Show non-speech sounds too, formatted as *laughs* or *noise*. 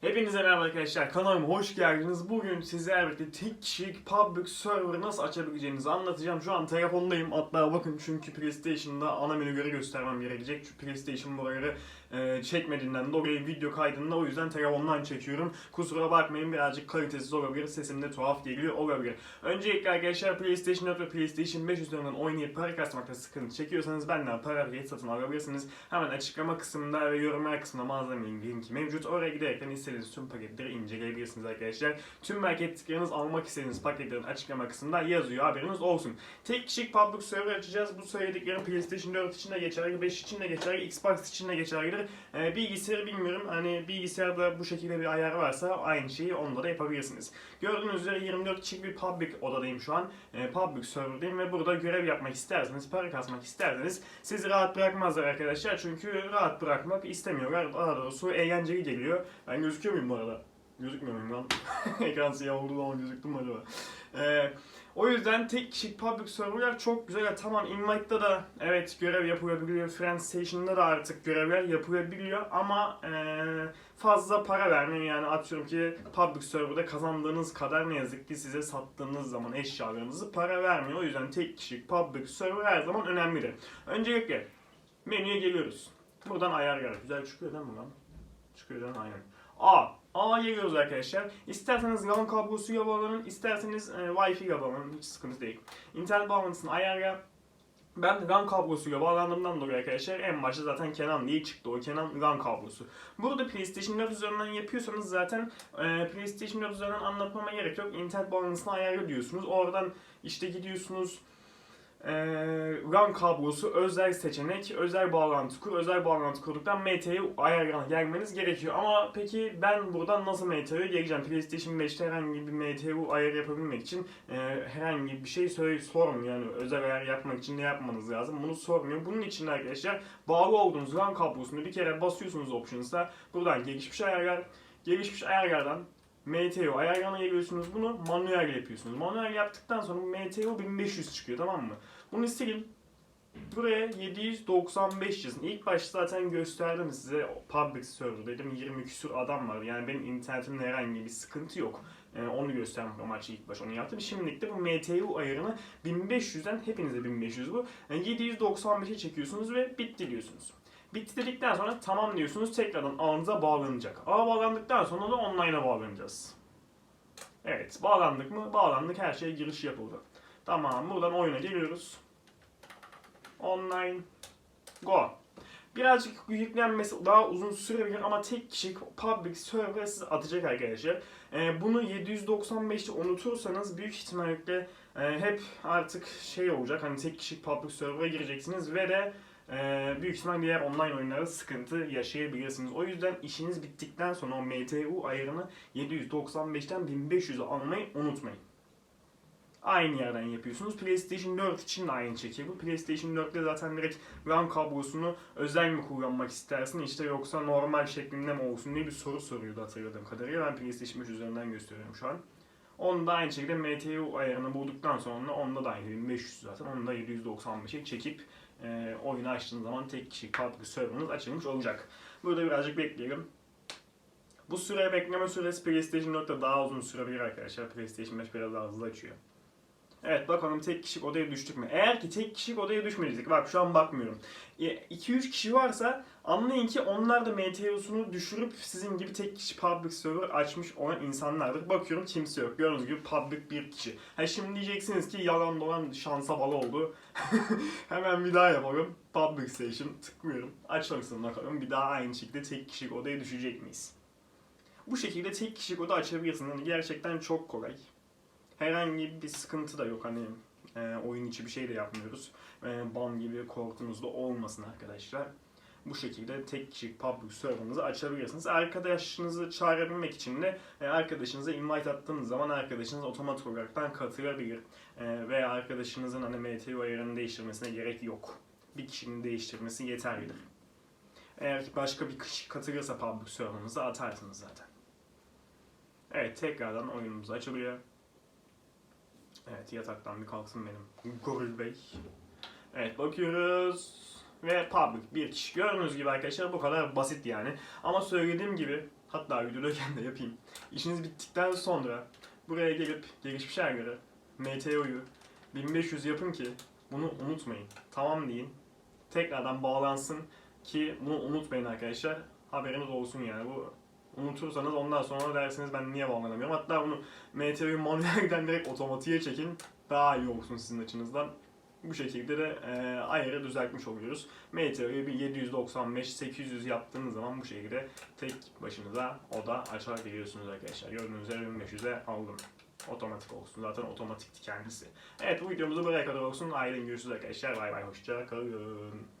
Hepinize merhaba arkadaşlar. Kanalıma hoş geldiniz. Bugün sizlerle birlikte tek kişilik public server nasıl açabileceğinizi anlatacağım. Şu an telefondayım. Hatta bakın çünkü PlayStation'da ana menüleri göstermem gerekecek. Çünkü PlayStation buraları e, çekmediğinden dolayı video kaydında o yüzden telefondan çekiyorum. Kusura bakmayın birazcık kalitesiz olabilir. Sesim de tuhaf geliyor olabilir. Öncelikle arkadaşlar PlayStation 4 ve PlayStation 5 üzerinden oynayıp para kasmakta sıkıntı çekiyorsanız benden para verip satın alabilirsiniz. Hemen açıklama kısmında ve yorumlar kısmında malzemenin linki mevcut. Oraya giderekten istediğiniz tüm paketleri inceleyebilirsiniz arkadaşlar. Tüm paketleriniz almak istediğiniz paketlerin açıklama kısmında yazıyor haberiniz olsun. Tek kişilik public server açacağız. Bu söylediklerim PlayStation 4 için de geçerli, 5 için de geçerli, Xbox için de geçerlidir. Ee, bilgisayarı bilmiyorum. Hani bilgisayarda bu şekilde bir ayar varsa aynı şeyi onda da yapabilirsiniz. Gördüğünüz üzere 24 kişilik bir public odadayım şu an. Ee, public serverdayım ve burada görev yapmak isterseniz, para kasmak isterseniz sizi rahat bırakmazlar arkadaşlar. Çünkü rahat bırakmak istemiyorlar. Daha doğrusu eğlenceli geliyor. Ben gözüküyor muyum bu arada? Gözükmüyor muyum lan? *laughs* Ekran siyah olduğu zaman gözüktüm acaba? Ee, o yüzden tek kişilik public serverlar çok güzel. Tamam Invite'da da evet görev yapılabiliyor. Friend Station'da da artık görevler yapılabiliyor ama eee, fazla para vermiyor. Yani atıyorum ki public serverda kazandığınız kadar ne yazık ki size sattığınız zaman eşyalarınızı para vermiyor. O yüzden tek kişilik public server her zaman önemlidir. Öncelikle menüye geliyoruz. Buradan ayarlar. Güzel çıkıyor değil mi lan? Çıkıyor değil mi? Aynen. A. A'ya geliyoruz arkadaşlar. İsterseniz LAN kablosuyla bağlanın, isterseniz e, Wi-Fi ile bağlanın. Hiç sıkıntı değil. İnternet bağlantısını ayarla. Ben LAN kablosuyla bağlandığımdan dolayı arkadaşlar en başta zaten Kenan diye çıktı. O Kenan LAN kablosu. Burada PlayStation 4 üzerinden yapıyorsanız zaten e, PlayStation 4 üzerinden anlatmama gerek yok. İnternet bağlantısını ayarla diyorsunuz. Oradan işte gidiyorsunuz e, LAN kablosu özel seçenek, özel bağlantı kur, özel bağlantı kurduktan MT'ye ayarına gelmeniz gerekiyor. Ama peki ben buradan nasıl MT'ye geleceğim? PlayStation 5'te herhangi bir MTU ayar yapabilmek için e, herhangi bir şey söyle sormuyor. Yani özel ayar yapmak için ne yapmanız lazım? Bunu sormuyor. Bunun için arkadaşlar bağlı olduğunuz LAN kablosunu bir kere basıyorsunuz Options'a. Buradan gelişmiş ayarlar, gelişmiş ayarlardan MTU ayarlarına geliyorsunuz. Bunu manuel yapıyorsunuz. Manuel yaptıktan sonra MTU 1500 çıkıyor tamam mı? Bunu silin. Buraya 795 yazın. İlk başta zaten gösterdim size public server dedim 20 küsur adam var. Yani benim internetimde herhangi bir sıkıntı yok. Ee, onu göstermek amaçlı ilk baş onu yaptım. Şimdilik de bu MTU ayarını 1500'den hepinize 1500 bu. Yani 795'e çekiyorsunuz ve bitti diyorsunuz. Bitti dedikten sonra tamam diyorsunuz tekrardan ağınıza bağlanacak. Ağa bağlandıktan sonra da online'a bağlanacağız. Evet bağlandık mı? Bağlandık her şey giriş yapıldı. Tamam buradan oyuna geliyoruz. Online. Go. Birazcık yüklenmesi daha uzun sürebilir ama tek kişilik public server size atacak arkadaşlar. Ee, bunu 795'te unutursanız büyük ihtimalle e, hep artık şey olacak hani tek kişilik public server'a gireceksiniz ve de e, büyük ihtimal diğer online oyunlarda sıkıntı yaşayabilirsiniz. O yüzden işiniz bittikten sonra o MTU ayarını 795'ten 1500'e almayı unutmayın. Aynı yerden yapıyorsunuz. PlayStation 4 için de aynı şekilde. Bu PlayStation 4'te zaten direkt RAM kablosunu özel mi kullanmak istersin işte yoksa normal şeklinde mi olsun diye bir soru soruyordu hatırladığım kadarıyla. Ben PlayStation 5 üzerinden gösteriyorum şu an. Onu da aynı şekilde MTU ayarını bulduktan sonra onda da aynı 1500 zaten. Onu da 795'e çekip e, oyunu açtığınız zaman tek kişi public server'ınız açılmış olacak. Burada birazcık bekleyelim. Bu süre bekleme süresi PlayStation 4'te daha uzun sürebilir arkadaşlar. PlayStation 5 biraz daha hızlı açıyor. Evet bakalım tek kişilik odaya düştük mü? Eğer ki tek kişilik odaya düşmediydik, bak şu an bakmıyorum. 2-3 kişi varsa anlayın ki onlar da MTU'sunu düşürüp sizin gibi tek kişi public server açmış olan insanlardır. Bakıyorum kimse yok. Gördüğünüz gibi public bir kişi. Ha şimdi diyeceksiniz ki yalan dolan şansa bağlı oldu. *laughs* Hemen bir daha yapalım. Public station tıklıyorum. Açalım bakalım bir daha aynı şekilde tek kişilik odaya düşecek miyiz? Bu şekilde tek kişilik oda açabilirsiniz. Yani gerçekten çok kolay herhangi bir sıkıntı da yok hani e, oyun içi bir şey de yapmıyoruz. E, ban gibi korkunuz da olmasın arkadaşlar. Bu şekilde tek kişilik public server'ınızı açabilirsiniz. Arkadaşınızı çağırabilmek için de e, arkadaşınıza invite attığınız zaman arkadaşınız otomatik olaraktan katılabilir. E, veya arkadaşınızın hani MTU ayarını değiştirmesine gerek yok. Bir kişinin değiştirmesi yeterlidir. Eğer ki başka bir kişi katılırsa public server'ınıza atarsınız zaten. Evet tekrardan oyunumuz açılıyor. Evet yataktan bir kalksın benim Goril Bey. Evet bakıyoruz. Ve public bir kişi. Gördüğünüz gibi arkadaşlar bu kadar basit yani. Ama söylediğim gibi Hatta videodayken de yapayım. İşiniz bittikten sonra buraya gelip gelişmiş göre MTO'yu 1500 yapın ki bunu unutmayın. Tamam deyin. Tekrardan bağlansın ki bunu unutmayın arkadaşlar. Haberiniz olsun yani. Bu unutursanız ondan sonra dersiniz ben niye bağlanamıyorum. Hatta bunu MTO'yu manuelden *laughs* direkt otomatiğe çekin. Daha iyi olsun sizin açınızdan. Bu şekilde de e, ayarı düzeltmiş oluyoruz. MTO'yu bir 795-800 yaptığınız zaman bu şekilde tek başınıza oda açabiliyorsunuz arkadaşlar. Gördüğünüz üzere 1500'e aldım. Otomatik olsun. Zaten otomatikti kendisi. Evet bu videomuzda buraya kadar olsun. Ayrıca görüşürüz arkadaşlar. Bay bay. Hoşça kalın.